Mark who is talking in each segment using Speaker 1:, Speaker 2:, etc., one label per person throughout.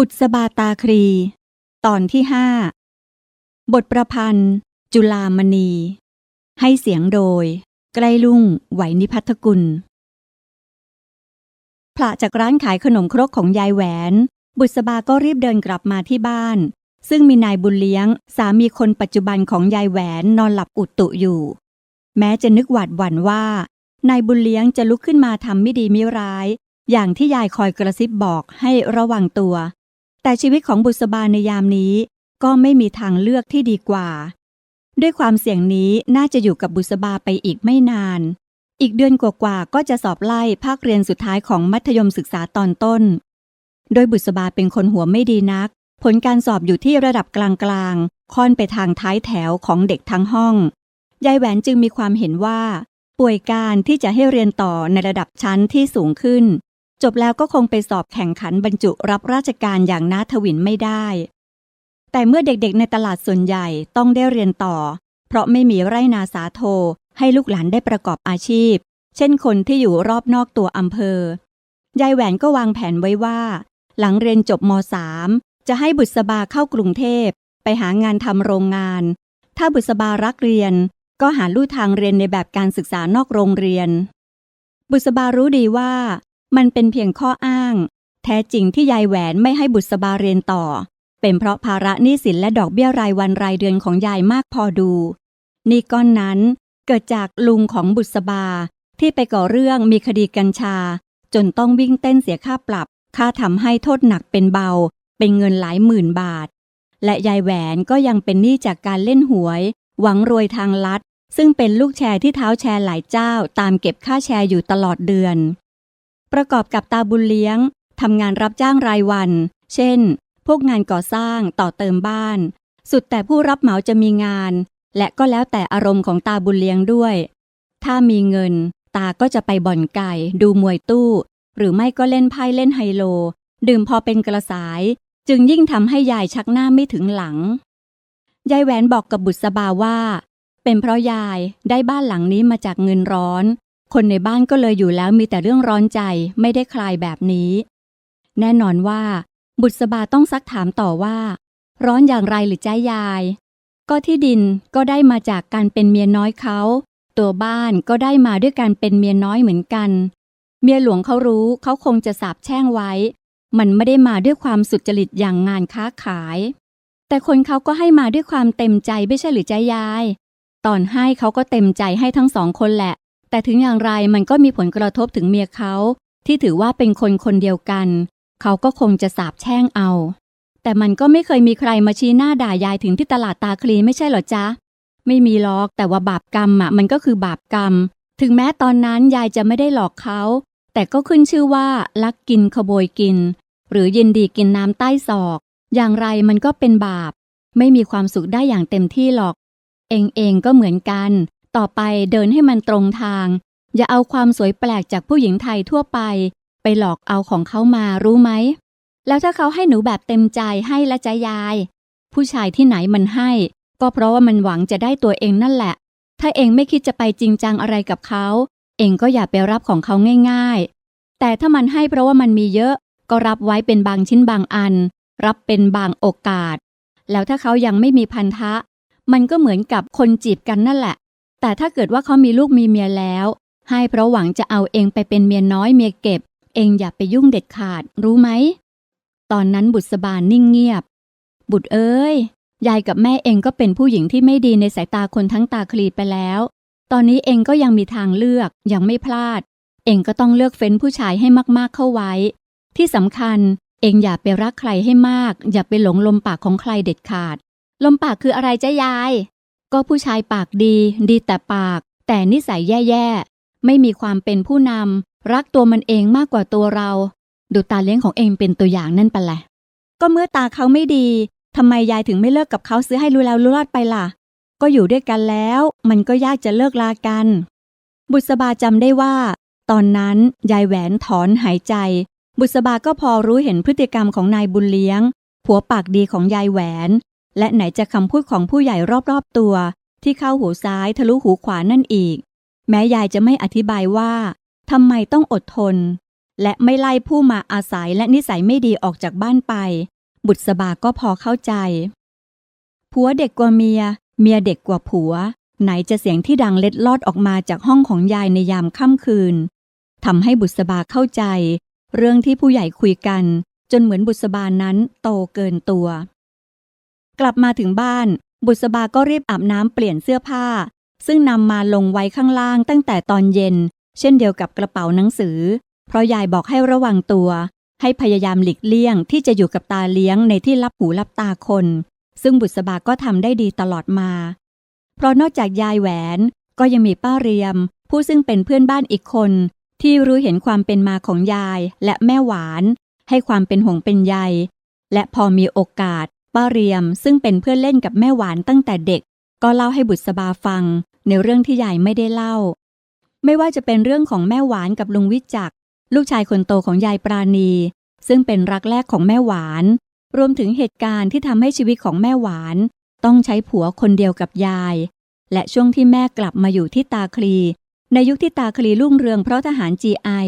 Speaker 1: บุษบาตาครี ตอนที่ห้าบทประพันธ์ จุลามณี ให้เสียงโดย ใกล้ลุ่งไหวนิพัทกุลพระจากร้านขายขนมครกของยายแหวน บุษบาก็รีบเดินกลับมาที่บ้าน ซึ่งมีนายบุญเลี้ยง สามีคนปัจจุบันของยายแหวนนอนหลับอุดตุอยู่ แม้จะนึกหวาดหวั่นว่านายบุญเลี้ยงจะลุกขึ้นมาทำไม่ดีไม่ร้าย อย่างที่ยายคอยกระซิบบอกให้ระวังตัว แต่ชีวิตของบุษบาในยามนี้ก็ไม่มีทางเลือกที่ดีกว่า ด้วยความเสี่ยงนี้น่าจะอยู่กับบุษบาไปอีกไม่นาน อีกเดือนกว่าๆก็จะสอบไล่ภาคเรียนสุดท้ายของมัธยมศึกษาตอนต้น โดยบุษบาเป็นคนหัวไม่ดีนัก ผลการสอบอยู่ที่ระดับกลางๆ ค่อนไปทางท้ายแถวของเด็กทั้งห้อง ยายแหวนจึงมีความเห็นว่า ป่วยการที่จะให้เรียนต่อในระดับชั้นที่สูงขึ้น จบแล้วก็คงไปสอบแข่งขันบรรจุรับราชการอย่างนาทวินไม่ได้ แต่เมื่อเด็กๆในตลาดส่วนใหญ่ต้องได้เรียนต่อ เพราะไม่มีไร่นาสาโท ให้ลูกหลานได้ประกอบอาชีพ เช่นคนที่อยู่รอบนอกตัวอำเภอยายแหวนก็วางแผนไว้ว่า หลังเรียนจบม .3 จะให้บุษบาเข้ากรุงเทพ ไปหางานทำโรงงาน ถ้าบุษบารักเรียน ก็หาลู่ทางเรียนในแบบการศึกษานอกโรงเรียน บุษบารู้ดีว่า มันเป็นเพียงข้ออ้าง แท้จริงที่ยายแหวนไม่ให้บุษบาเรียนต่อ เป็นเพราะภาระหนี้สินและดอกเบี้ยรายวันรายเดือนของยายมากพอดูนี่ก้อนนั้นเกิดจากลุงของบุษบาที่ไปก่อเรื่องมีคดีกัญชา จนต้องวิ่งเต้นเสียค่าปรับ ค่าทำให้โทษหนักเป็นเบา เป็นเงินหลายหมื่นบาท และยายแหวนก็ยังเป็นหนี้จากการเล่นหวย หวังรวยทางลัด ซึ่งเป็นลูกแชร์ที่เท้าแชร์หลายเจ้าตามเก็บค่าแชร์อยู่ตลอดเดือน ประกอบกับตาบุญเลี้ยงทำงานรับจ้างรายวัน เช่น พวกงานก่อสร้างต่อเติมบ้าน สุดแต่ผู้รับเหมาจะมีงาน และก็แล้วแต่อารมณ์ของตาบุญเลี้ยงด้วย ถ้ามีเงิน ตาก็จะไปบ่อนไก่ ดูมวยตู้ หรือไม่ก็เล่นไพ่เล่นไฮโล ดื่มพอเป็นกระสาย จึงยิ่งทำให้ยายชักหน้าไม่ถึงหลัง ยายแหวนบอกกับบุษบาว่า เป็นเพราะยายได้บ้านหลังนี้มาจากเงินร้อน คนในบ้านก็เลยอยู่แล้วมีแต่เรื่องร้อนใจไม่ได้คลายแบบนี้ แน่นอนว่า บุษบาต้องซักถามต่อว่า ร้อนอย่างไรหรือจ้ายาย ก็ที่ดินก็ได้มาจากการเป็นเมียน้อยเขาตัวบ้านก็ได้มาด้วยการเป็นเมียน้อยเหมือนกัน เมียหลวงเขารู้เขาคงจะสาบแช่งไว้ มันไม่ได้มาด้วยความสุจริตอย่างงานค้าขาย แต่คนเขาก็ให้มาด้วยความเต็มใจไม่ใช่หรือใจยาย ตอนให้เขาก็เต็มใจให้ทั้งสองคนแหละ แต่ถึงอย่างไรมันก็มีผลกระทบถึงเมียเขาที่ถือว่าเป็นคนคนเดียวกัน เขาก็คงจะสาบแช่งเอา แต่มันก็ไม่เคยมีใครมาชี้หน้าด่ายายถึงที่ตลาดตาคลีไม่ใช่หรอจ๊ะ ไม่มีหรอกแต่ว่าบาปกรรมอะมันก็คือบาปกรรม ถึงแม้ตอนนั้นยายจะไม่ได้หลอกเขา แต่ก็ขึ้นชื่อว่าลักกินขโมยกิน หรือยินดีกินน้ำใต้ศอก อย่างไรมันก็เป็นบาป ไม่มีความสุขได้อย่างเต็มที่หรอก เองเองก็เหมือนกัน ต่อไปเดินให้มันตรงทาง อย่าเอาความสวยแปลกจากผู้หญิงไทยทั่วไป ไปหลอกเอาของเขามารู้ไหม แล้วถ้าเขาให้หนูแบบเต็มใจให้ละจยาย ผู้ชายที่ไหนมันให้ ก็เพราะว่ามันหวังจะได้ตัวเองนั่นแหละ ถ้าเองไม่คิดจะไปจริงจังอะไรกับเขา เองก็อย่าไปรับของเขาง่าย ๆ แต่ถ้ามันให้เพราะว่ามันมีเยอะ ก็รับไว้เป็นบางชิ้นบางอัน รับเป็นบางโอกาส แล้วถ้าเขายังไม่มีพันธะ มันก็เหมือนกับคนจีบกันนั่นแหละ แต่ถ้าเกิดว่าเขามีลูกมีเมียแล้ว ให้เพราะหวังจะเอาเองไปเป็นเมียน้อยเมียเก็บ เองอย่าไปยุ่งเด็ดขาด รู้ไหม ตอนนั้นบุษบานนิ่งเงียบ บุตรเอ้ย ยายกับแม่เองก็เป็นผู้หญิงที่ไม่ดีในสายตาคนทั้งตาคลีไปแล้ว ตอนนี้เองก็ยังมีทางเลือก ยังไม่พลาด เองก็ต้องเลือกเฟ้นผู้ชายให้มากๆเข้าไว้ ที่สำคัญเองอย่าไปรักใครให้มาก อย่าไปหลงลมปากของใครเด็ดขาด ลมปากคืออะไรจ๊ะยาย ก็ผู้ชายปากดี ดีแต่ปาก แต่นิสัยแย่ๆ ไม่มีความเป็นผู้นำรักตัวมันเองมากกว่าตัวเรา ดูตาเลี้ยงของเองเป็นตัวอย่างนั่นปะแหละ ก็เมื่อตาเขาไม่ดีทำไมยายถึงไม่เลิกกับเขาซื้อให้รู้แล้วรู้รอดไปล่ะ ก็อยู่ด้วยกันแล้ว มันก็ยากจะเลิกลากัน บุษบาจำได้ว่า ตอนนั้นยายแหวนถอนหายใจ บุษบาก็พอรู้เห็นพฤติกรรมของนายบุญเลี้ยง ผัวปากดีของยายแหวน และไหนจะคำพูดของผู้ใหญ่รอบๆตัว ที่เข้าหูซ้ายทะลุหูขวานั่นอีก แม้ยายจะไม่อธิบายว่าทำไมต้องอดทน และไม่ไล่ผู้มาอาศัยและนิสัยไม่ดีออกจากบ้านไป บุษบาก็พอเข้าใจ ผัวเด็กกว่าเมีย เมียเด็กกว่าผัว ไหนจะเสียงที่ดังเล็ดลอดออกมาจากห้องของยายในยามค่ำคืนทำให้บุษบาเข้าใจ เรื่องที่ผู้ใหญ่คุยกัน จนเหมือนบุษบานั้นโตเกินตัว กลับมาถึงบ้าน บุษบาก็รีบอาบน้ำเปลี่ยนเสื้อผ้า ซึ่งนำมาลงไว้ข้างล่างตั้งแต่ตอนเย็น เช่นเดียวกับกระเป๋าหนังสือ เพราะยายบอกให้ระวังตัว ให้พยายามหลีกเลี่ยงที่จะอยู่กับตาเลี้ยงในที่รับหูรับตาคน ซึ่งบุษบาก็ทำได้ดีตลอดมา เพราะนอกจากยายแหวนก็ยังมีป้าเรียม ผู้ซึ่งเป็นเพื่อนบ้านอีกคน ที่รู้เห็นความเป็นมาของยายและแม่หวาน ให้ความเป็นห่วงเป็นใย และพอมีโอกาส ป้าเรียมซึ่งเป็นเพื่อนเล่นกับแม่หวานตั้งแต่เด็ก ก็เล่าให้บุษบาฟัง ในเรื่องที่ยายไม่ได้เล่า ไม่ว่าจะเป็นเรื่องของแม่หวานกับลุงวิจักลูกชายคนโตของยายปราณี ซึ่งเป็นรักแรกของแม่หวาน รวมถึงเหตุการณ์ที่ทำให้ชีวิตของแม่หวาน ต้องใช้ผัวคนเดียวกับยาย และช่วงที่แม่กลับมาอยู่ที่ตาคลี ในยุคที่ตาคลีรุ่งเรืองเพราะทหาร GI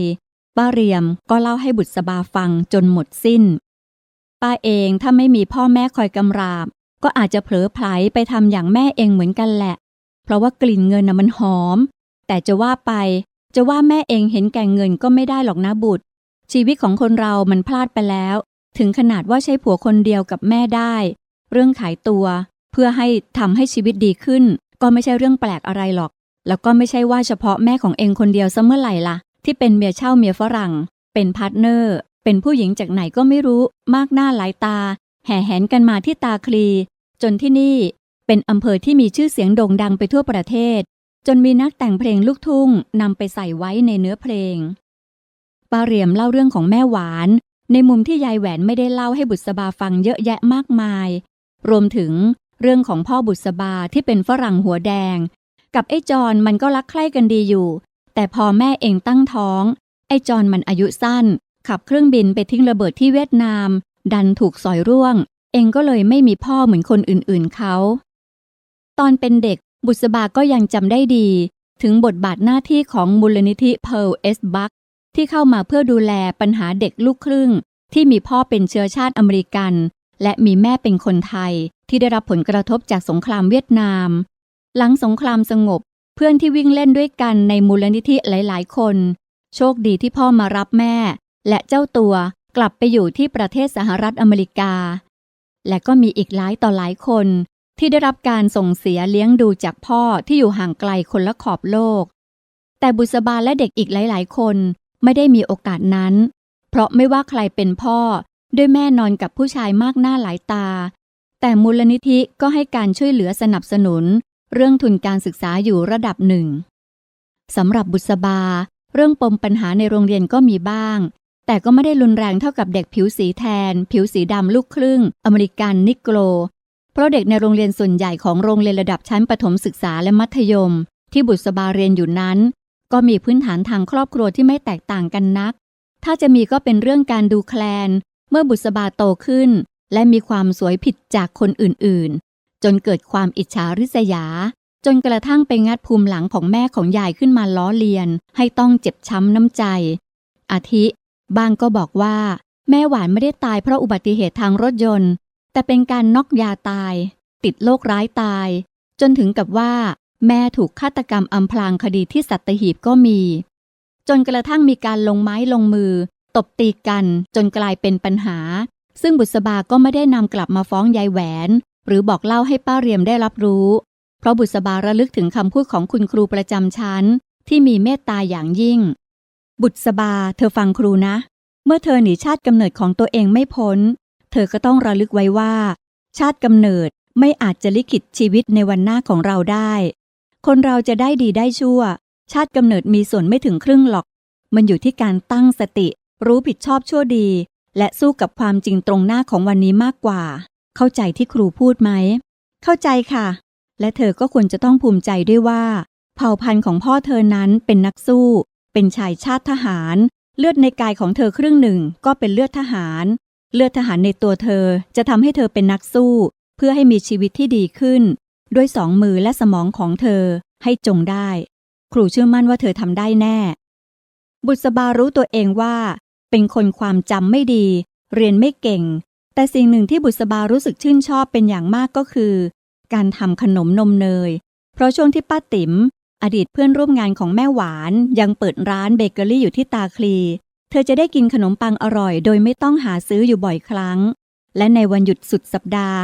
Speaker 1: ป้าเรียมก็เล่าให้บุตรสบาฟังจนหมดสิ้น ป้าเองถ้าไม่มีพ่อแม่คอยกำราบ ก็อาจจะเผลอไผลไปทำอย่างแม่เองเหมือนกันแหละ เพราะว่ากลิ่นเงินน่ะมันหอม แต่จะว่าไป จะว่าแม่เองเห็นแก่เงินก็ไม่ได้หรอกนะบุตร ชีวิตของคนเรามันพลาดไปแล้ว ถึงขนาดว่าใช้ผัวคนเดียวกับแม่ได้ เรื่องขายตัว เพื่อให้ทำให้ชีวิตดีขึ้น ก็ไม่ใช่เรื่องแปลกอะไรหรอก แล้วก็ไม่ใช่ว่าเฉพาะแม่ของเองคนเดียวซะเมื่อไหร่ล่ะ ที่เป็นเมียเช่าเมียฝรั่ง เป็นพาร์ทเนอร์ เป็นผู้หญิงจากไหนก็ไม่รู้มากหน้าหลายตา แห่แหนกันมาที่ตาคลี จนที่นี่เป็นอำเภอที่มีชื่อเสียงโด่งดังไปทั่วประเทศ จนมีนักแต่งเพลงลูกทุ่งนำไปใส่ไว้ในเนื้อเพลงป้าเรียมเล่าเรื่องของแม่หวาน ในมุมที่ยายแหวนไม่ได้เล่าให้บุษบาฟังเยอะแยะมากมาย รวมถึงเรื่องของพ่อบุษบาที่เป็นฝรั่งหัวแดง กับไอ้จอนมันก็รักใคร่กันดีอยู่ แต่พอแม่เองตั้งท้อง ไอ้จอนมันอายุสั้น ขับเครื่องบินไปทิ้งระเบิดที่เวียดนาม ดันถูกสอยร่วง เองก็เลยไม่มีพ่อเหมือนคนอื่นๆเขา ตอนเป็นเด็กบุษบาก็ยังจำได้ดี ถึงบทบาทหน้าที่ของมูลนิธิเพ r ร์ลเอสบักที่เข้ามาเพื่อดูแลปัญหาเด็กลูกครึ่ง ที่มีพ่อเป็นเชื้อชาติอเมริกัน และมีแม่เป็นคนไทย ที่ได้รับผลกระทบจากสงครามเวียดนาม หลังสงครามสงบเพื่อนที่วิ่งเล่นด้วยกันในมูลนิธิหลาย ๆ คน โชคดีที่พ่อมารับแม่ และเจ้าตัวกลับไปอยู่ที่ประเทศสหรัฐอเมริกา และก็มีอีกหลายต่อหลายคนที่ได้รับการส่งเสียเลี้ยงดูจากพ่อที่อยู่ห่างไกลคนละขอบโลก แต่บุษบาและเด็กอีกหลาย ๆ คนไม่ได้มีโอกาสนั้น เพราะไม่ว่าใครเป็นพ่อ ด้วยแม่นอนกับผู้ชายมากหน้าหลายตา แต่มูลนิธิก็ให้การช่วยเหลือสนับสนุน เรื่องทุนการศึกษาอยู่ระดับหนึ่งสำหรับบุษบา เรื่องปมปัญหาในโรงเรียนก็มีบ้าง แต่ก็ไม่ได้รุนแรงเท่ากับเด็กผิวสีแทน ผิวสีดำลูกครึ่ง อเมริกันนิกโกรเพราะเด็กในโรงเรียนส่วนใหญ่ของโรงเรียนระดับชั้นประถมศึกษาและมัธยม ที่บุษบาเรียนอยู่นั้น ก็มีพื้นฐานทางครอบครัวที่ไม่แตกต่างกันนัก ถ้าจะมีก็เป็นเรื่องการดูแคลน เมื่อบุษบาโตขึ้น และมีความสวยผิดจากคนอื่นๆ จนเกิดความอิจฉาริษยา จนกระทั่งไปงัดภูมิหลังของแม่ของยายขึ้นมาล้อเลียน ให้ต้องเจ็บช้ำน้ำใจ อาทิ บางก็บอกว่า แม่หวานไม่ได้ตายเพราะอุบัติเหตุทางรถยนต์ แต่เป็นการน็อกยาตาย ติดโรคร้ายตาย จนถึงกับว่า แม่ถูกฆาตกรรมอำพรางคดีที่สัตหีบก็มี จนกระทั่งมีการลงไม้ลงมือ ตบตีกันจนกลายเป็นปัญหา ซึ่งบุษบาก็ไม่ได้นำกลับมาฟ้องยายแหวน หรือบอกเล่าให้ป้าเรียมได้รับรู้ เพราะบุษบาระลึกถึงคำพูดของคุณครูประจำชั้นที่มีเมตตาอย่างยิ่ง บุษบา เธอฟังครูนะ เมื่อเธอหนีชาติกำเนิดของตัวเองไม่พ้น เธอก็ต้องระลึกไว้ว่า ชาติกำเนิดไม่อาจจะลิขิตชีวิตในวันหน้าของเราได้ คนเราจะได้ดีได้ชั่ว ชาติกำเนิดมีส่วนไม่ถึงครึ่งหรอก มันอยู่ที่การตั้งสติ รู้ผิดชอบชั่วดี และสู้กับความจริงตรงหน้าของวันนี้มากกว่า เข้าใจที่ครูพูดไหม เข้าใจค่ะ และเธอก็ควรจะต้องภูมิใจด้วยว่า เผ่าพันธุ์ของพ่อเธอนั้นเป็นนักสู้ เป็นชายชาติทหาร เลือดในกายของเธอครึ่งหนึ่งก็เป็นเลือดทหาร เลือดทหารในตัวเธอจะทำให้เธอเป็นนักสู้ เพื่อให้มีชีวิตที่ดีขึ้น ด้วยสองมือและสมองของเธอให้จงได้ ครูเชื่อมั่นว่าเธอทำได้แน่ บุษบารู้ตัวเองว่า เป็นคนความจำไม่ดี เรียนไม่เก่ง แต่สิ่งหนึ่งที่บุษบารู้สึกชื่นชอบเป็นอย่างมากก็คือ การทำขนมนมเนย เพราะช่วงที่ป้าติ๋ม อดีตเพื่อนร่วมงานของแม่หวานยังเปิดร้านเบเกอรี่อยู่ที่ตาคลี เธอจะได้กินขนมปังอร่อย โดยไม่ต้องหาซื้ออยู่บ่อยครั้ง และในวันหยุดสุดสัปดาห์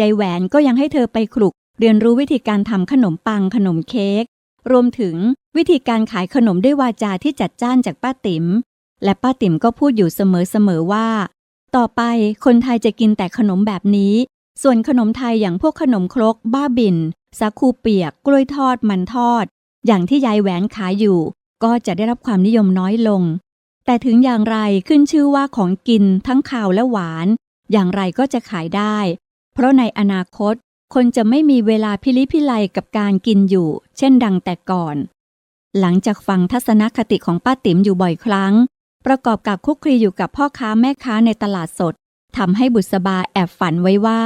Speaker 1: ยายแหวนก็ยังให้เธอไปคลุก เรียนรู้วิธีการทำขนมปังขนมเค้กรวมถึงวิธีการขายขนมด้วยวาจาที่จัดจ้านจากป้าติ๋มและป้าติ๋มก็พูดอยู่เสมอๆว่า ต่อไปคนไทยจะกินแต่ขนมแบบนี้ ส่วนขนมไทยอย่างพวกขนมครก บ้าบินสาคูเปียก กล้วยทอดมันทอด อย่างที่ยายแหวนขายอยู่ ก็จะได้รับความนิยมน้อยลง แต่ถึงอย่างไรขึ้นชื่อว่าของกินทั้งข่าวและหวาน อย่างไรก็จะขายได้ เพราะในอนาคต คนจะไม่มีเวลาพิลิพิไลกับการกินอยู่ เช่นดังแต่ก่อน หลังจากฟังทัศนคติของป้าติ๋มอยู่บ่อยครั้ง ประกอบกับคุกคลีอยู่กับพ่อค้าแม่ค้าในตลาดสดทำให้บุษบาแอบฝันไว้ว่า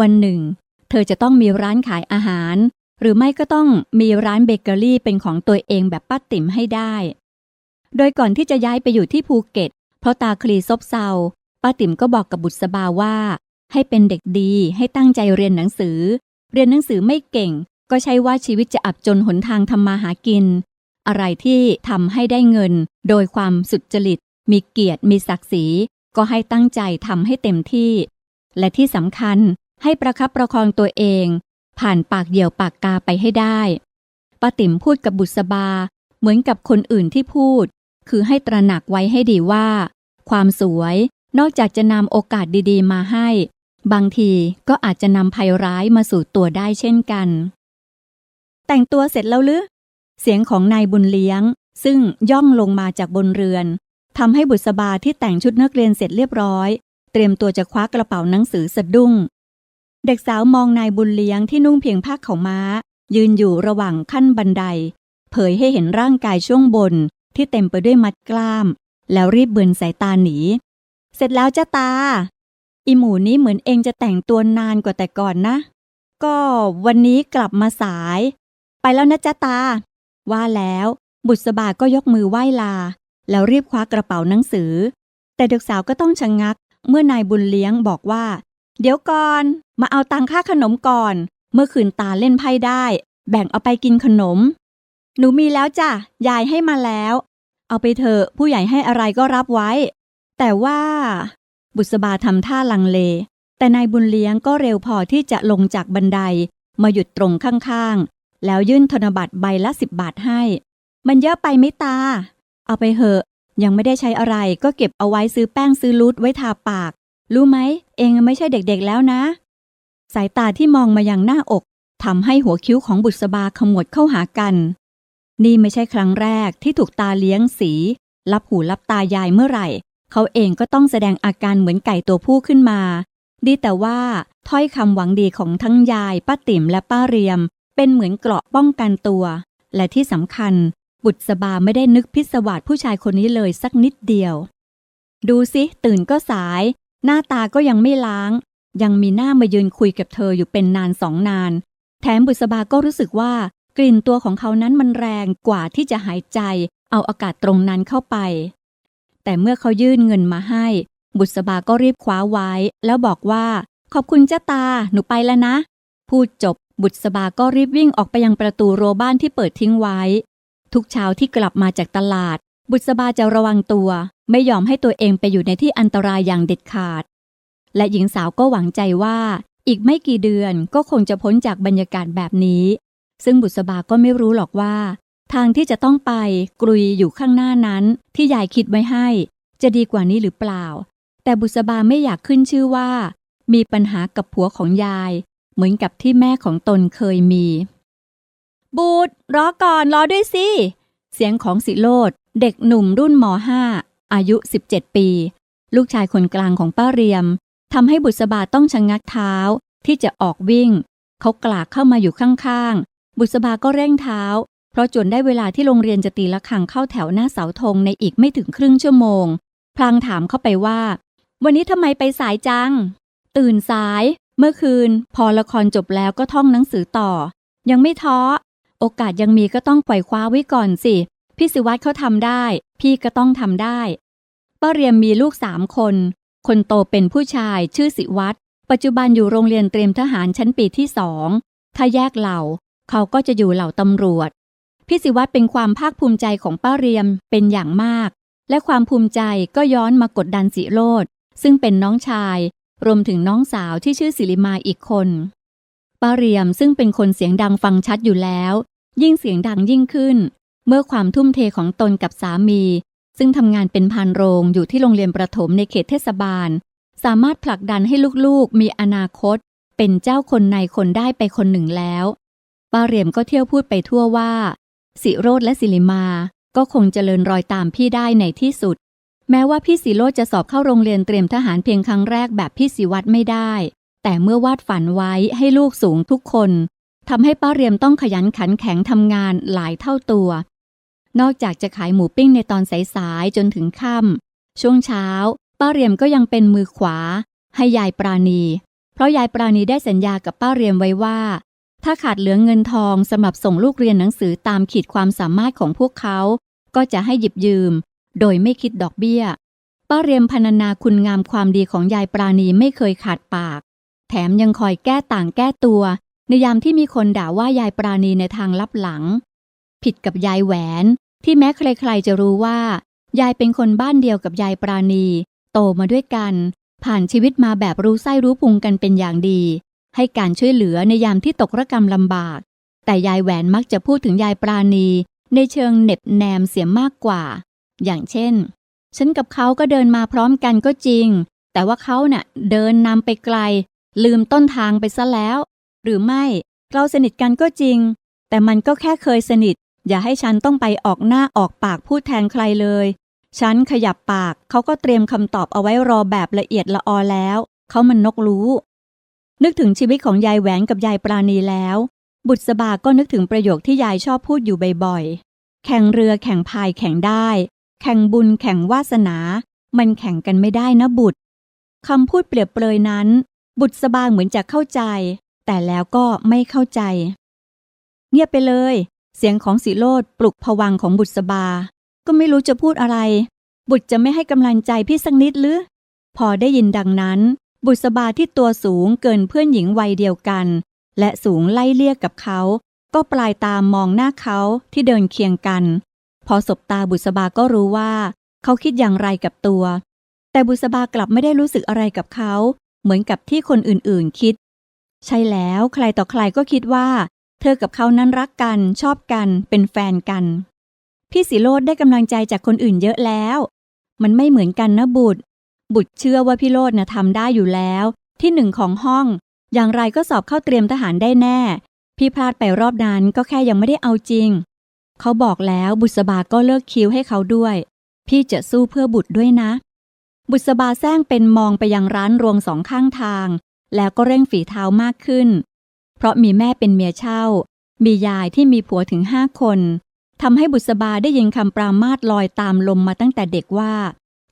Speaker 1: วันหนึ่ง เธอจะต้องมีร้านขายอาหาร หรือไม่ก็ต้องมีร้านเบเกอรี่เป็นของตัวเองแบบป้าติ๋มให้ได้ โดยก่อนที่จะย้ายไปอยู่ที่ภูเก็ต เพราะตาคลีซบเซาป้าติ๋มก็บอกกับบุษบาว่า ให้เป็นเด็กดีให้ตั้งใจเรียนหนังสือ เรียนหนังสือไม่เก่ง ก็ใช่ว่าชีวิตจะอับจนหนทางทำมาหากิน อะไรที่ทำให้ได้เงิน โดยความสุจริต มีเกียรติมีศักดิ์ศรีก็ให้ตั้งใจทำให้เต็มที่ และที่สำคัญให้ประคับประคองตัวเอง ผ่านปากเหี่ยวปากกาไปให้ได้ป้าติ๋มพูดกับบุษบา เหมือนกับคนอื่นที่พูด คือให้ตระหนักไว้ให้ดีว่า ความสวยนอกจากจะนำโอกาสดีๆ มาให้ บางทีก็อาจจะนำภัยร้ายมาสู่ตัวได้เช่นกัน แต่งตัวเสร็จแล้วหรือเสียงของนายบุญเลี้ยง ซึ่งย่องลงมาจากบนเรือนทำให้บุษบาที่แต่งชุดนักเรียนเสร็จเรียบร้อย เตรียมตัวจะคว้ากระเป๋าหนังสือสะดุ้ง เด็กสาวมองนายบุญเลี้ยงที่นุ่งเพียงผ้าขาวม้า ยืนอยู่ระหว่างขั้นบันได เผยให้เห็นร่างกายช่วงบนที่เต็มไปด้วยมัดกล้าม แล้วรีบเบือนสายตาหนี เสร็จแล้วจ้าตา อีหมูนี้เหมือนเองจะแต่งตัวนานกว่าแต่ก่อนนะ ก็วันนี้กลับมาสาย ไปแล้วนะจ้าตา ว่าแล้วบุษบาก็ยกมือไหว้ลา แล้วรีบคว้ากระเป๋าหนังสือ แต่เด็กสาวก็ต้องชะงงัก เมื่อนายบุญเลี้ยงบอกว่า เดี๋ยวก่อน มาเอาตังค่าขนมก่อน เมื่อคืนตาเล่นไพ่ได้ แบ่งเอาไปกินขนม หนูมีแล้วจ้ะ ยายให้มาแล้ว เอาไปเถอะผู้ใหญ่ให้อะไรก็รับไว้ แต่ว่า บุษบาทำท่าลังเล แต่นายบุญเลี้ยงก็เร็วพอที่จะลงจากบันได มาหยุดตรงข้างๆ แล้วยื่นธนบัตรใบละสิบบาทให้ มันเยอะไปไหมตา เอาไปเหอะ ยังไม่ได้ใช้อะไรก็เก็บเอาไว้ซื้อแป้งซื้อลูดไว้ทาปาก รู้ไหม เองไม่ใช่เด็กๆแล้วนะ สายตาที่มองมาอยังหน้าอกทำให้หัวคิ้วของบุษบาขมวดเข้าหากัน นี่ไม่ใช่ครั้งแรกที่ถูกตาเลี้ยงสี รับหูรับตายายเมื่อไหร่ เขาเองก็ต้องแสดงอาการเหมือนไก่ตัวผู้ขึ้นมา ดีแต่ว่าถ้อยคำหวังดีของทั้งยายป้าติ๋มและป้าเรียม เป็นเหมือนเกราะป้องกันตัว และที่สำคัญ บุษบาไม่ได้นึกพิศวาสผู้ชายคนนี้เลยสักนิดเดียว ดูสิตื่นก็สาย หน้าตาก็ยังไม่ล้าง ยังมีหน้ามายืนคุยกับเธออยู่เป็นนานสองนาน แถมบุษบาก็รู้สึกว่ากลิ่นตัวของเขานั้นมันแรงกว่าที่จะหายใจ เอาอากาศตรงนั้นเข้าไป แต่เมื่อเขายื่นเงินมาให้ บุษบาก็รีบคว้าไว้ แล้วบอกว่า ขอบคุณเจ้าตาหนูไปแล้วนะ พูดจบบุษบาก็รีบวิ่งออกไปยังประตูโรบ้านที่เปิดทิ้งไว้ ทุกเช้าที่กลับมาจากตลาด บุษบาจะระวังตัว ไม่ยอมให้ตัวเองไปอยู่ในที่อันตรายอย่างเด็ดขาด และหญิงสาวก็หวังใจว่าอีกไม่กี่เดือนก็คงจะพ้นจากบรรยากาศแบบนี้ ซึ่งบุษบาก็ไม่รู้หรอกว่า ทางที่จะต้องไปกรุยอยู่ข้างหน้านั้นที่ยายคิดไว้ให้ จะดีกว่านี้หรือเปล่า แต่บุษบาไม่อยากขึ้นชื่อว่า มีปัญหากับผัวของยาย เหมือนกับที่แม่ของตนเคยมี บูดรอก่อนรอด้วยสิ เสียงของสิโรดเด็กหนุ่มรุ่นม .5 อายุ 17 ปี ลูกชายคนกลางของป้าเรียมทำให้บุษบาต้องชะงงักเท้าที่จะออกวิ่ง เขากลากเข้ามาอยู่ข้างๆ บุษบาก็เร่งเท้า เพราะจนได้เวลาที่โรงเรียนจะตีละครังเข้าแถวหน้าเสาธงในอีกไม่ถึงครึ่งชั่วโมง พลางถามเข้าไปว่า วันนี้ทำไมไปสายจัง ตื่นสาย เมื่อคืน พอละครจบแล้วก็ท่องหนังสือต่อ ยังไม่ท้อ โอกาสยังมีก็ต้องปล่คว้าไว้ก่อนสิ พี่สิวัตรเขาทำได้ พี่ก็ต้องทำได้ป้าเรียมมีลูกสามคน คนโตเป็นผู้ชายชื่อสิวัตรปัจจุบันอยู่โรงเรียนเตรียมทหารชั้นปีที่สองถ้าแยกเหล่า เขาก็จะอยู่เหล่าตำรวจ พี่สิวัตรเป็นความภาคภูมิใจของป้าเรียมเป็นอย่างมาก และความภูมิใจก็ย้อนมากดดันสิโรดซึ่งเป็นน้องชาย รวมถึงน้องสาวที่ชื่อสิริมาอีกคนป้าเรียมซึ่งเป็นคนเสียงดังฟังชัดอยู่แล้ว ยิ่งเสียงดังยิ่งขึ้น เมื่อความทุ่มเทของตนกับสามี ซึ่งทำงานเป็นพานโรงอยู่ที่โรงเรียนประถมในเขตเทศบาล สามารถผลักดันให้ลูกๆ มีอนาคต เป็นเจ้าคนในคนได้ไปคนหนึ่งแล้วป้าเรียมก็เที่ยวพูดไปทั่วว่า สิโรดและสิริมา ก็คงเจริญรอยตามพี่ได้ในที่สุด แม้ว่าพี่สิโรดจะสอบเข้าโรงเรียนเตรียมทหารเพียงครั้งแรกแบบพี่สิวัตรไม่ได้ แต่เมื่อวาดฝันไว้ให้ลูกสูงทุกคนทำให้ป้าเรียมต้องขยันขันแข็งทำงานหลายเท่าตัว นอกจากจะขายหมูปิ้งในตอนสายๆจนถึงค่ำช่วงเช้า ป้าเรียมก็ยังเป็นมือขวา ให้ยายปราณี เพราะยายปราณีได้สัญญากับป้าเรียมไว้ว่า ถ้าขาดเหลือเงินทองสำหรับส่งลูกเรียนหนังสือตามขีดความสามารถของพวกเขา ก็จะให้หยิบยืม โดยไม่คิดดอกเบี้ย ป้าเรียมพรรณนาคุณงามความดีของยายปราณีไม่เคยขาดปาก แถมยังคอยแก้ต่างแก้ตัว ในยามที่มีคนด่าว่ายายปราณีในทางลับหลังผิดกับยายแหวน ที่แม้ใครๆจะรู้ว่า ยายเป็นคนบ้านเดียวกับยายปราณี โตมาด้วยกัน ผ่านชีวิตมาแบบรู้ไส้รู้พุงกันเป็นอย่างดี ให้การช่วยเหลือในยามที่ตกระกรรมลำบาก แต่ยายแหวนมักจะพูดถึงยายปราณี ในเชิงเน็บแนมเสียมากกว่า อย่างเช่น ฉันกับเขาก็เดินมาพร้อมกันก็จริง แต่ว่าเขาเน่ะเดินนำไปไกล ลืมต้นทางไปซะแล้ว หรือไม่เราสนิทกันก็จริง แต่มันก็แค่เคยสนิท อย่าให้ฉันต้องไปออกหน้าออกปากพูดแทนใครเลย ฉันขยับปากเขาก็เตรียมคำตอบเอาไว้รอแบบละเอียดละออแล้ว เขามันนกรู้ นึกถึงชีวิตของยายแหวนกับยายปราณีแล้ว บุตรสบาก็นึกถึงประโยคที่ยายชอบพูดอยู่บ่อยๆ แข่งเรือแข่งพายแข่งได้ แข่งบุญแข่งวาสนา มันแข่งกันไม่ได้นะบุตรคำพูดเปรียบเปรยนั้น บุตรสบาเหมือนจะเข้าใจ แต่แล้วก็ไม่เข้าใจ เงียบไปเลย เสียงของสิโรดปลุกผวังของบุตรสบา ก็ไม่รู้จะพูดอะไร บุตรจะไม่ให้กำลังใจพี่สักนิดหรือ พอได้ยินดังนั้น บุตรสบาที่ตัวสูงเกินเพื่อนหญิงวัยเดียวกัน และสูงไล่เลี่ยกกับเขา ก็ปลายตามมองหน้าเขาที่เดินเคียงกัน พอสบตาบุษบาก็รู้ว่า เขาคิดอย่างไรกับตัว แต่บุษบากลับไม่ได้รู้สึกอะไรกับเขา เหมือนกับที่คนอื่นๆคิด ใช่แล้วใครต่อใครก็คิดว่า ธอกับเขานั้นรักกันชอบกันเป็นแฟนกัน พี่สิโรดได้กำลังใจจากคนอื่นเยอะแล้ว มันไม่เหมือนกันนะบุตร บุตรเชื่อว่าพี่โรดนะทำได้อยู่แล้ว ที่หนึ่งของห้อง อย่างไรก็สอบเข้าเตรียมทหารได้แน่ พี่พลาดไปรอบนั้นก็แค่ยังไม่ได้เอาจริง เขาบอกแล้วบุษบาก็เลิกคิวให้เขาด้วย พี่จะสู้เพื่อบุตรด้วยนะ บุษบาแซงเป็นมองไปยังร้านรวงสองข้างทาง แล้วก็เร่งฝีเท้ามากขึ้น เพราะมีแม่เป็นเมียเช่า มียายที่มีผัวถึงห้าคนทำให้บุษบาได้ยินคำปรามาสลอยตามลมมาตั้งแต่เด็กว่า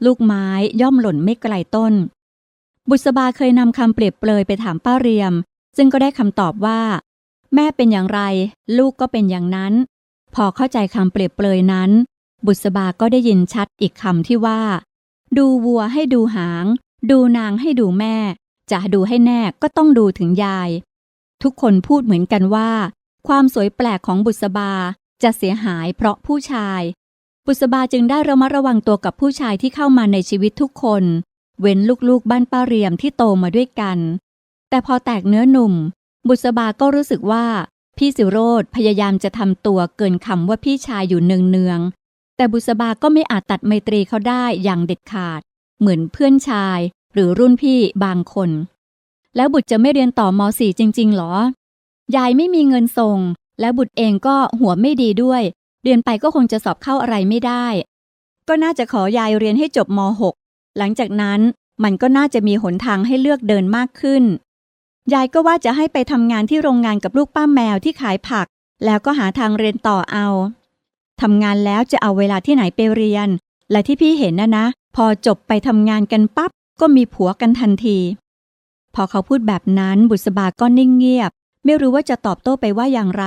Speaker 1: ลูกไม้ย่อมหล่นไม่ไกลต้น บุษบาเคยนำคำเปรียบเปรยไปถามป้าเรียม ซึ่งก็ได้คำตอบว่า แม่เป็นอย่างไร ลูกก็เป็นอย่างนั้น พอเข้าใจคำเปรียบเปรยนั้น บุษบาก็ได้ยินชัดอีกคำที่ว่า ดูวัวให้ดูหาง ดูนางให้ดูแม่ จะดูให้แน่ก็ต้องดูถึงยาย ทุกคนพูดเหมือนกันว่า ความสวยแปลกของบุษบาจะเสียหายเพราะผู้ชาย บุษบาจึงได้ระมัดระวังตัวกับผู้ชายที่เข้ามาในชีวิตทุกคน เว้นลูกๆบ้านป้าเรียมที่โตมาด้วยกัน แต่พอแตกเนื้อหนุ่ม บุษบาก็รู้สึกว่าพี่สิโรธพยายามจะทำตัวเกินคำว่าพี่ชายอยู่เนืองๆ แต่บุษบาก็ไม่อาจตัดไมตรีเขาได้อย่างเด็ดขาด เหมือนเพื่อนชายหรือรุ่นพี่บางคน แล้วบุตรจะไม่เรียนต่อม .4 จริง ๆ หรอ ยายไม่มีเงินส่ง และบุตรเองก็หัวไม่ดีด้วย เรียนไปก็คงจะสอบเข้าอะไรไม่ได้ ก็น่าจะขอยายเรียนให้จบม .6 หลังจากนั้นมันก็น่าจะมีหนทางให้เลือกเดินมากขึ้น ยายก็ว่าจะให้ไปทำงานที่โรงงานกับลูกป้าแมวที่ขายผัก แล้วก็หาทางเรียนต่อเอาทำงานแล้วจะเอาเวลาที่ไหนไปเรียน และที่พี่เห็นนะนะ พอจบไปทำงานกันปับ๊บก็มีผัวกันทันที พอเขาพูดแบบนั้นบุษบาก็นิ่งเงียบ ไม่รู้ว่าจะตอบโต้ไปว่าอย่างไร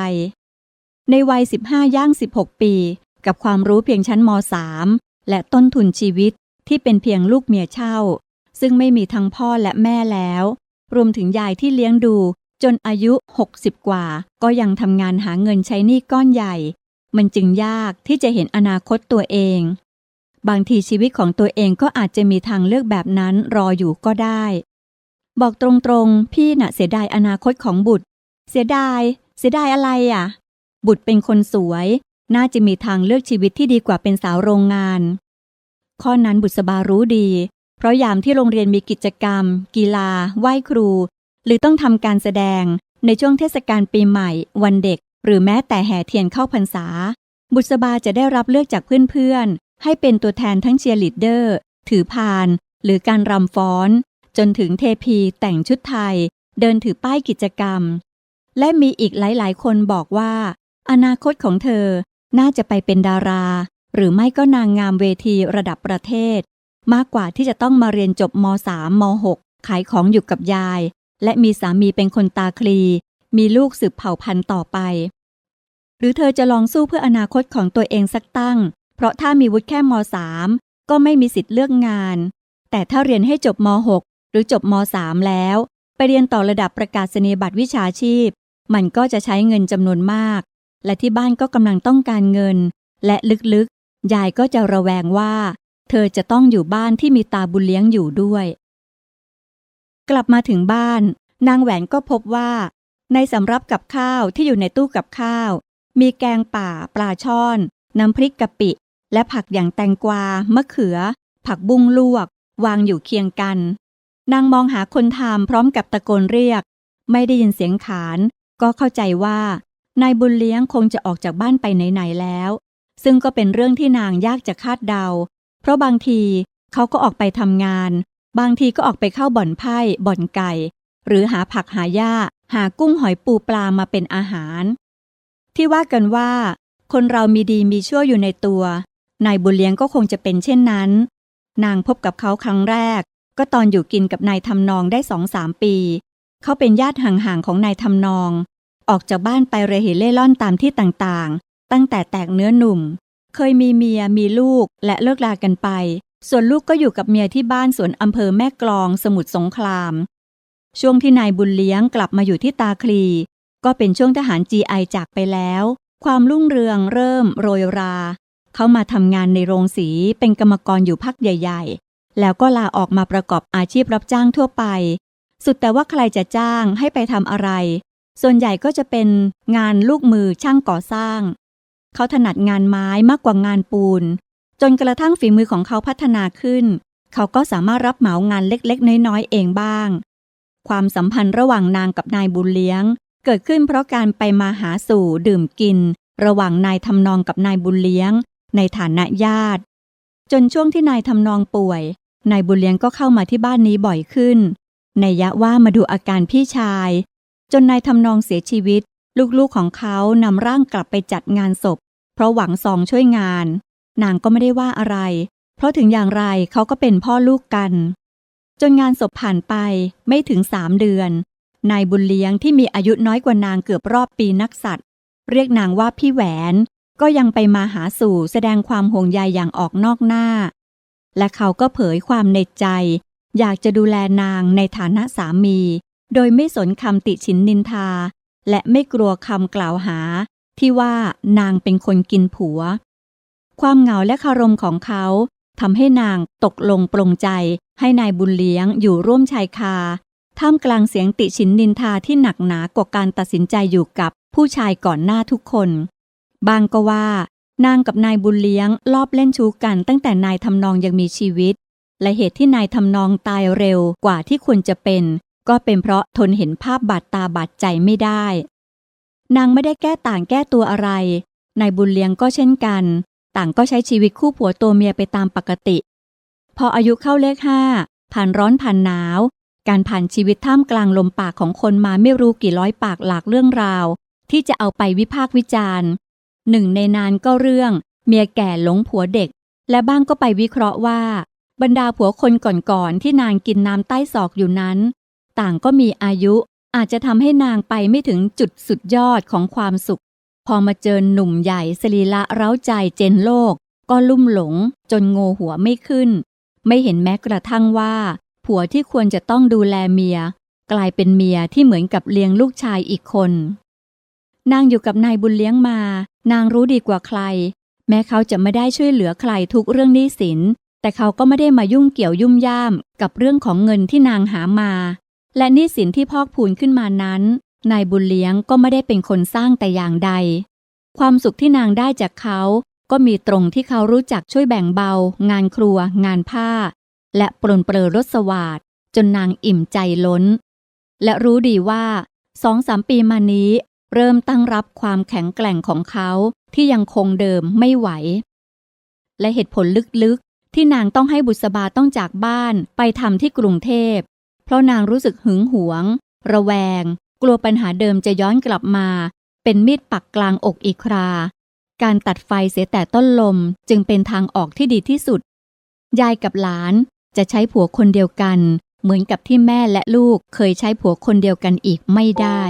Speaker 1: ในวัย 15 ย่าง 16 ปี กับความรู้เพียงชั้นม .3 และต้นทุนชีวิตที่เป็นเพียงลูกเมียเช่า ซึ่งไม่มีทั้งพ่อและแม่แล้ว รวมถึงยายที่เลี้ยงดู จนอายุ 60 กว่า ก็ยังทำงานหาเงินใช้หนี้ก้อนใหญ่ มันจึงยากที่จะเห็นอนาคตตัวเอง บางทีชีวิตของตัวเองก็อาจจะมีทางเลือกแบบนั้นรออยู่ก็ได้ บอกตรงๆ พี่น่ะเสียดายอนาคตของบุตร เสียดาย เสียดายอะไรอะ บุตรเป็นคนสวย น่าจะมีทางเลือกชีวิตที่ดีกว่าเป็นสาวโรงงาน ข้อนั้นบุษบารู้ดี เพราะยามที่โรงเรียนมีกิจกรรม กีฬา ไหว้ครู หรือต้องทำการแสดง ในช่วงเทศกาลปีใหม่ วันเด็ก หรือแม้แต่แห่เทียนเข้าพรรษา บุษบาจะได้รับเลือกจากเพื่อนๆให้เป็นตัวแทนทั้งเชียร์ลีดเดอร์ ถือพาน หรือการรำฟ้อน จนถึงเทพีแต่งชุดไทย เดินถือป้ายกิจกรรม และมีอีกหลาย ๆ คนบอกว่า อนาคตของเธอน่าจะไปเป็นดารา หรือไม่ก็นางงามเวทีระดับประเทศ มากกว่าที่จะต้องมาเรียนจบม .3 ม .6 ขายของอยู่กับยาย และมีสามีเป็นคนตาคลี มีลูกสืบเผ่าพันธุ์ต่อไป หรือเธอจะลองสู้เพื่ออนาคตของตัวเองสักตั้ง เพราะถ้ามีวุฒิแค่ม .3 ก็ไม่มีสิทธิ์เลือกงาน แต่ถ้าเรียนให้จบม .6 หรือจบม .3 แล้ว ไปเรียนต่อระดับประกาศนียบัตรวิชาชีพ มันก็จะใช้เงินจำนวนมาก และที่บ้านก็กำลังต้องการเงิน และลึกๆ ยายก็จะระแวงว่า เธอจะต้องอยู่บ้านที่มีตาบุญเลี้ยงอยู่ด้วย กลับมาถึงบ้าน นางแหวนก็พบว่า ในสำรับกับข้าวที่อยู่ในตู้กับข้าว มีแกงป่า ปลาช่อน น้ำพริกกะปิ และผักอย่างแตงกวา มะเขือ ผักบุ้งลวก วางอยู่เคียงกัน นางมองหาคนทำพร้อมกับตะโกนเรียก ไม่ได้ยินเสียงขาน ก็เข้าใจว่า นายบุญเลี้ยงคงจะออกจากบ้านไปไหนๆแล้ว ซึ่งก็เป็นเรื่องที่นางยากจะคาดเดา เพราะบางทีเขาก็ออกไปทำงาน บางทีก็ออกไปเข้าบ่อนไพ่บ่อนไก่ หรือหาผักหาหญ้า หากุ้งหอยปูปลามาเป็นอาหาร ที่ว่ากันว่า คนเรามีดีมีชั่วอยู่ในตัวนายบุญเลี้ยงก็คงจะเป็นเช่นนั้น นางพบกับเขาครั้งแรก ก็ตอนอยู่กินกับนายทำนองได้สองสามปี เขาเป็นญาติห่างๆของนายทำนอง ออกจากบ้านไปเรเหเล่ร่อนตามที่ต่างๆ ตั้งแต่แตกเนื้อหนุ่ม เคยมีเมียมีลูกและเลิกลากันไป ส่วนลูกก็อยู่กับเมียที่บ้านสวนอำเภอแม่กลองสมุทรสงคราม ช่วงที่นายบุญเลี้ยงกลับมาอยู่ที่ตาคลี ก็เป็นช่วงทหาร GI จากไปแล้ว ความรุ่งเรืองเริ่มโรยรา เขามาทำงานในโรงสีเป็นกรรมกรอยู่พักใหญ่ๆ แล้วก็ลาออกมาประกอบอาชีพรับจ้างทั่วไป สุดแต่ว่าใครจะจ้างให้ไปทำอะไร ส่วนใหญ่ก็จะเป็นงานลูกมือช่างก่อสร้าง เขาถนัดงานไม้มากกว่างานปูน จนกระทั่งฝีมือของเขาพัฒนาขึ้น เขาก็สามารถรับเหมางานเล็กๆ น้อยๆเองบ้าง ความสัมพันธ์ระหว่างนางกับนายบุญเลี้ยง เกิดขึ้นเพราะการไปมาหาสู่ดื่มกิน ระหว่างนายทำนองกับนายบุญเลี้ยง ในฐานะญาติจนช่วงที่นายทำนองป่วย นายบุญเลี้ยงก็เข้ามาที่บ้านนี้บ่อยขึ้นในยะว่ามาดูอาการพี่ชาย จนนายทำนองเสียชีวิต ลูกๆของเขานำร่างกลับไปจัดงานศพ เพราะหวังซองช่วยงาน นางก็ไม่ได้ว่าอะไร เพราะถึงอย่างไรเขาก็เป็นพ่อลูกกัน จนงานศพผ่านไปไม่ถึงสามเดือน นายบุญเลี้ยงที่มีอายุน้อยกว่านางเกือบรอบปีนักสัตว์ เรียกนางว่าพี่แหวน ก็ยังไปมาหาสู่แสดงความห่วงใยอย่างออกนอกหน้า และเขาก็เผยความในใจ อยากจะดูแลนางในฐานะสามี โดยไม่สนคำติฉินนินทา และไม่กลัวคำกล่าวหา ที่ว่านางเป็นคนกินผัว ความเหงาและคารมของเขาทำให้นางตกลงปรงใจให้นายบุญเลี้ยงอยู่ร่วมชายคา ท่ามกลางเสียงติฉินนินทาที่หนักหนากว่าการตัดสินใจอยู่กับผู้ชายก่อนหน้าทุกคน บางก็ว่า นางกับนายบุญเลี้ยงลอบเล่นชู้กันตั้งแต่นายทำนองยังมีชีวิต และเหตุที่นายทำนองตายเร็วกว่าที่ควรจะเป็น ก็เป็นเพราะทนเห็นภาพบาดตาบาดใจไม่ได้ นางไม่ได้แก้ต่างแก้ตัวอะไร นายบุญเลี้ยงก็เช่นกัน ต่างก็ใช้ชีวิตคู่ผัวตัวเมียไปตามปกติ พออายุเข้าเลขห้าผ่านร้อนผ่านหนาว การผ่านชีวิตท่ามกลางลมปากของคนมาไม่รู้กี่ร้อยปากหลากเรื่องราว ที่จะเอาไปวิพากษ์วิจารณ์ หนึ่งในนั้นก็เรื่อง เมียแก่หลงผัวเด็ก และบ้างก็ไปวิเคราะห์ว่า บรรดาผัวคนก่อนๆที่นางกินน้ำใต้ศอกอยู่นั้น ต่างก็มีอายุอาจจะทำให้นางไปไม่ถึงจุดสุดยอดของความสุข พอมาเจอหนุ่มใหญ่สรีละเร้าใจเจนโลก ก็ลุ่มหลง จนโงหัวไม่ขึ้น ไม่เห็นแม้กระทั่งว่า ผัวที่ควรจะต้องดูแลเมีย กลายเป็นเมียที่เหมือนกับเลี้ยงลูกชายอีกคน นางอยู่กับนายบุญเลี้ยงมา นางรู้ดีกว่าใคร แม้เขาจะไม่ได้ช่วยเหลือใครทุกเรื่องหนี้สิน แต่เขาก็ไม่ได้มายุ่งเกี่ยวยุ่มย่ามกับเรื่องของเงินที่นางหามา และหนี้สินที่พอกพูนขึ้นมานั้น นายบุญเลี้ยงก็ไม่ได้เป็นคนสร้างแต่อย่างใด ความสุขที่นางได้จากเขาก็มีตรงที่เขารู้จักช่วยแบ่งเบา งานครัว งานผ้า และปรนเปรอรสวาดจนนางอิ่มใจล้น และรู้ดีว่าสองสามปีมานี้ เริ่มตั้งรับความแข็งแกร่งของเขาที่ยังคงเดิมไม่ไหว และเหตุผลลึกๆ ที่นางต้องให้บุษบาต้องจากบ้านไปทำที่กรุงเทพ เพราะนางรู้สึกหึงหวง ระแวง กลัวปัญหาเดิมจะย้อนกลับมา เป็นมีดปักกลางอกอีกครา การตัดไฟเสียแต่ต้นลมจึงเป็นทางออกที่ดีที่สุด ยายกับหลานจะใช้ผัวคนเดียวกัน เหมือนกับที่แม่และลูกเคยใช้ผัวคนเดียวกันอีกไม่ได้